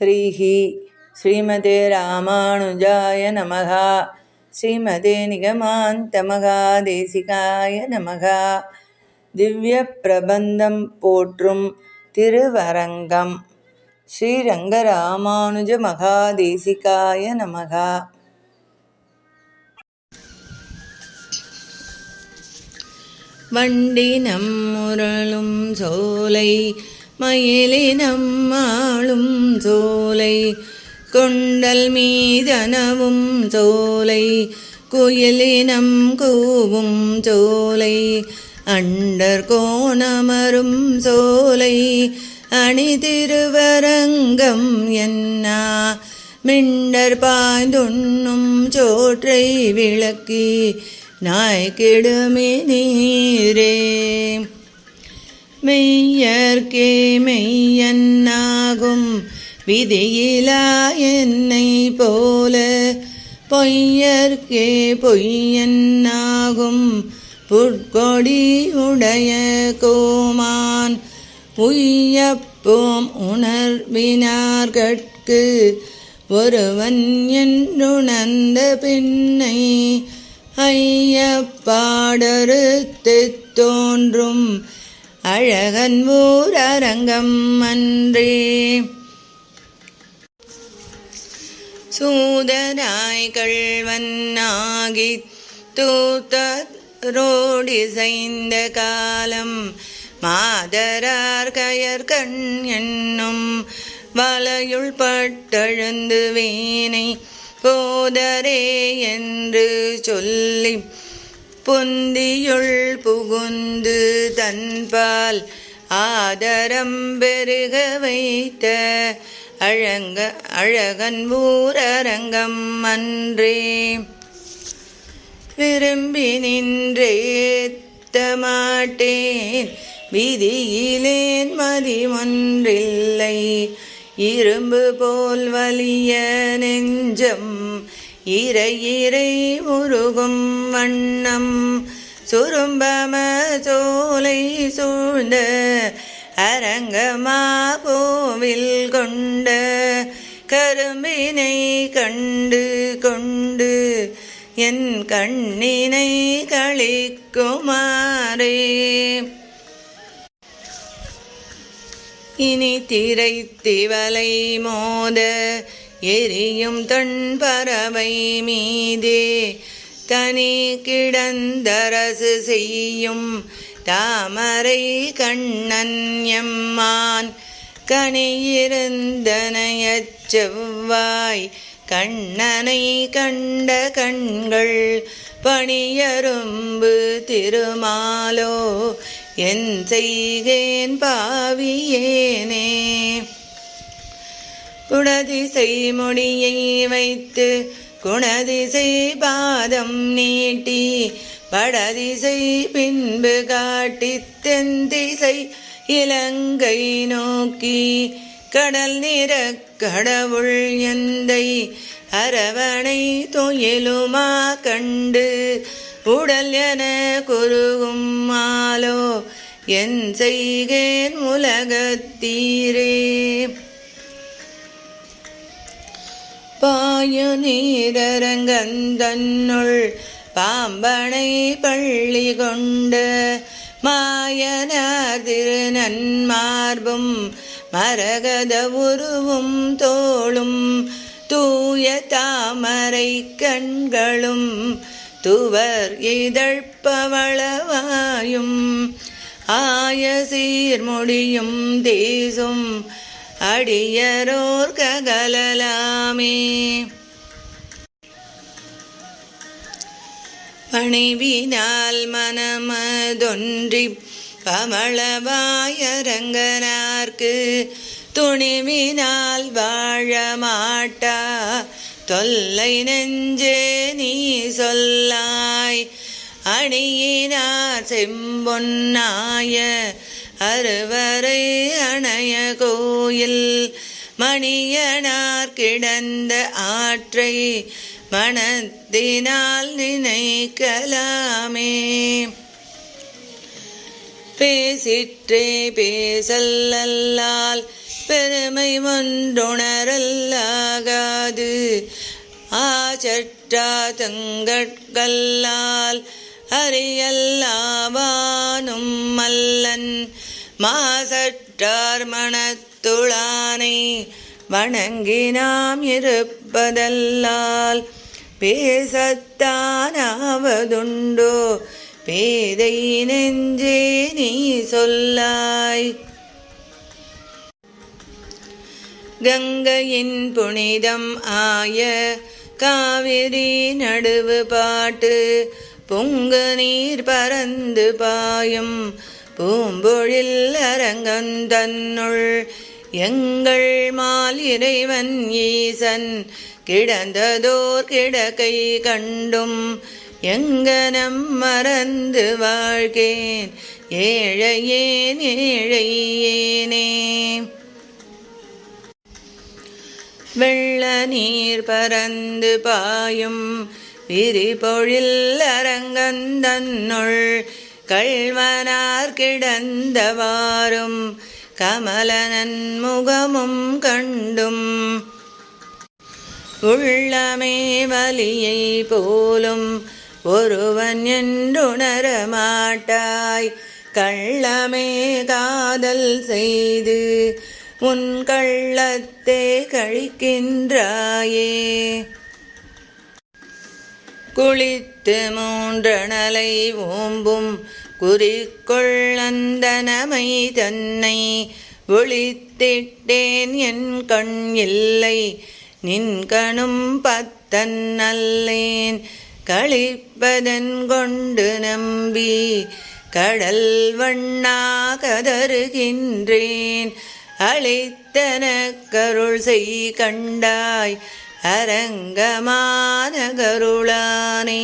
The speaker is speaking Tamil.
ஸ்ரீஹி ஸ்ரீமதே ராமானுஜாய நமः ஸ்ரீமதே நிகமாந்தமகாதேசிகாய நமः திவ்ய பிரபந்தம் போற்றும் திருவரங்கம். ஸ்ரீரங்க ஸ்ரீரங்கராமானுஜ மகாதேசிகாய நமः வண்டினம் முரளும் சோலை மயிலினம்மாளும் சோலை கொண்டல் மீதனவும் சோலை குயிலினம் கூவும் சோலை அண்டர் கோணமரும் சோலை அணி திருவரங்கம் என்னா மிண்டர் பாய்ந்துண்ணும் சோற்றை விளக்கி நாய்கிடுமே நீரே. மெய்யர்க்கே மெய்யன்னாகும். விதியிலா என்னை போல பொய்யர்க்கே பொய்யன்னாகும். புட்கொடி உடைய கோமான் உய்யப்போம் உணர்வினார்கட்கு. ஒருவன் என்றுணர்ந்த பின்னை ஐயப்பாடறுத்து தோன்றும். அழகன் ஊரரங்கம் அன்றே. சூதனாய் கள்வன்னாகி தூத்தரோடிசைந்த காலம் மாதரார் கயர் கண் என்னும் வலையுள் பட்டழுந்து வீணை போதரே என்று சொல்லி பொந்தியுள் புகுந்து தன்பால் ஆதரம் பெருக வைத்த அழங்க அழகன் ஊரரங்கம் அன்றே. விரும்பி நின்றேத்த மாட்டேன் விதியிலேன் மதிமொன்றில்லை. இரும்பு போல் வலிய நெஞ்சம் இறை இறை உருகும் வண்ணம் சுரும்பம சோலை சூழ்ந்த அரங்கமா கோவில் கொண்ட கரும்பினை கண்டு கொண்டு என் கண்ணினை களிக்குமாறே இனி திரைத்திவலை மோத எரியும் தொன்பறவை மீதே தனி கிடந்தரசு செய்யும் தாமரை கண்ணன் எம்மான் கனியிருந்தனையச் செவ்வாய் கண்ணனை கண்ட கண்கள் பணியரும்பு திருமாலோ என் செய்கேன் பாவியேனே. குணதிசை மொழியை வைத்து குணதிசை பாதம் நீட்டி வடதிசை பின்பு காட்டி தெந்திசை இலங்கை நோக்கி கடல் நிற கடவுள் எந்தை அரவணை துயிலுமா கண்டு உடல் என குருகும் மாலோ என் செய்கேன் உலகத்தீரே பாய நீரங்கந்தன்னுள் பாம்பனை பள்ளி கொண்டு மாயனார் திருநன்மார்பும் மரகத உருவும் தோளும் தூய தாமரை கண்களும் துவர் இதழ்ப்பவளவாயும் ஆய சீர்மொழியும் தேசும் அடியரோர் ககலலாமே. பணிவினால் மனமதொன்றி பமளவாயரங்கனார்க்கு துணிவினால் வாழ மாட்டா தொல்லை நெஞ்சே நீ சொல்லாய். அணியினார் செம்பொன்னாய அறுவரை அணைய கோயில் மணியனார் கிடந்த ஆற்றை மனத்தினால் நினைக்கலாமே. பேசிற்றே பேசல்லால் பெருமை ஒன்றுணரல்லாகாது. ஆச்சற்றா தங்கட்கல்லால் அறியல்லாவானும் மல்லன் மாசற்றார் மணத்துளானை வணங்கினாம் இருப்பதல்லால் பேசத்தானாவதுண்டோ? பேதை நெஞ்சே நீ சொல்லாய். கங்கையின் புனிதம் ஆய காவிரி நடுவு பாட்டு பொங்கு நீர் பறந்து பாயும். பூம்பொழில் அரங்கந்தன்னுள் எங்கள் மால் இறைவன் ஈசன். கிடந்ததோர் கிடக்கை கண்டும். எங்கனம் மறந்து வாழ்கேன். ஏழையேன் ஏழையேனே. வெள்ள நீர் பறந்து பாயும். விரிபொழில் அரங்கந்தன்னுள் கள்வனார் கிடந்தவாறும் கமலனன் முகமும் கண்டும் உள்ளமே வலியை போலும் ஒருவன் என்றுணர மாட்டாய். கள்ளமே காதல் செய்து உன் கள்ளத்தே கழிக்கின்றாயே. குளித்து மூன்றணலை ஓம்பும் குறிக்கொள்ளந்தனமை தன்னை ஒளித்திட்டேன் என் கண் இல்லை. நின்கணும் பத்தன் அல்லேன். கழிப்பதன் கொண்டு நம்பி கடல் வண்ணா கதறுகின்றேன் அழைத்தன கருள் செய் கண்டாய். அரங்கமான கருளானே